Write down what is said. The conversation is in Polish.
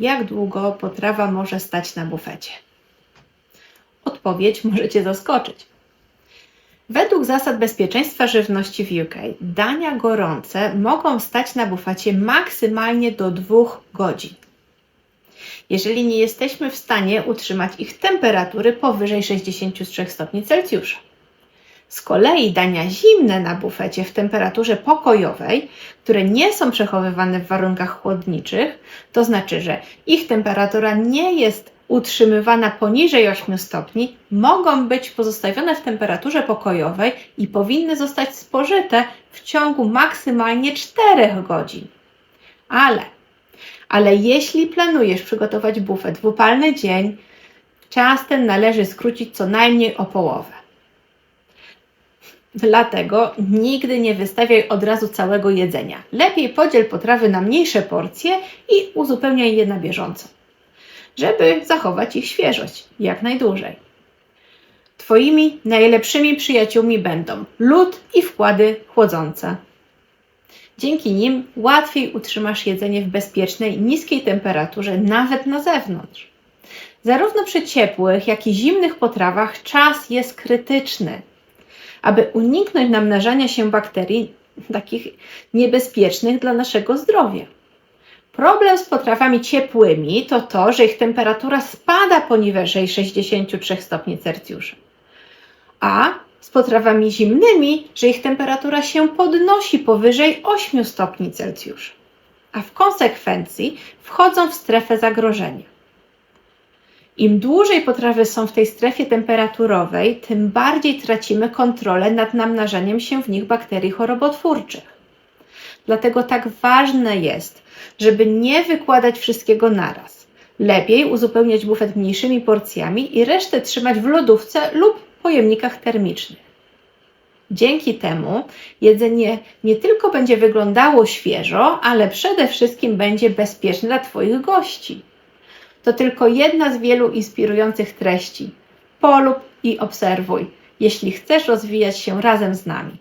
Jak długo potrawa może stać na bufecie? Odpowiedź może Cię zaskoczyć. Według zasad bezpieczeństwa żywności w UK dania gorące mogą stać na bufecie maksymalnie do 2 godzin. Jeżeli nie jesteśmy w stanie utrzymać ich temperatury powyżej 63 stopni Celsjusza. Z kolei dania zimne na bufecie w temperaturze pokojowej, które nie są przechowywane w warunkach chłodniczych, to znaczy, że ich temperatura nie jest utrzymywana poniżej 8 stopni, mogą być pozostawione w temperaturze pokojowej i powinny zostać spożyte w ciągu maksymalnie 4 godzin. Ale, ale jeśli planujesz przygotować bufet w upalny dzień, czas ten należy skrócić co najmniej o połowę. Dlatego nigdy nie wystawiaj od razu całego jedzenia. Lepiej podziel potrawy na mniejsze porcje i uzupełniaj je na bieżąco, żeby zachować ich świeżość jak najdłużej. Twoimi najlepszymi przyjaciółmi będą lód i wkłady chłodzące. Dzięki nim łatwiej utrzymasz jedzenie w bezpiecznej, niskiej temperaturze, nawet na zewnątrz. Zarówno przy ciepłych, jak i zimnych potrawach czas jest krytyczny aby uniknąć namnażania się bakterii takich niebezpiecznych dla naszego zdrowia. Problem z potrawami ciepłymi to to, że ich temperatura spada poniżej 63 stopni Celsjusza, a z potrawami zimnymi, że ich temperatura się podnosi powyżej 8 stopni Celsjusza, a w konsekwencji wchodzą w strefę zagrożenia. Im dłużej potrawy są w tej strefie temperaturowej, tym bardziej tracimy kontrolę nad namnażaniem się w nich bakterii chorobotwórczych. Dlatego tak ważne jest, żeby nie wykładać wszystkiego naraz. Lepiej uzupełniać bufet mniejszymi porcjami i resztę trzymać w lodówce lub pojemnikach termicznych. Dzięki temu jedzenie nie tylko będzie wyglądało świeżo, ale przede wszystkim będzie bezpieczne dla Twoich gości to tylko jedna z wielu inspirujących treści. Polub i obserwuj, jeśli chcesz rozwijać się razem z nami.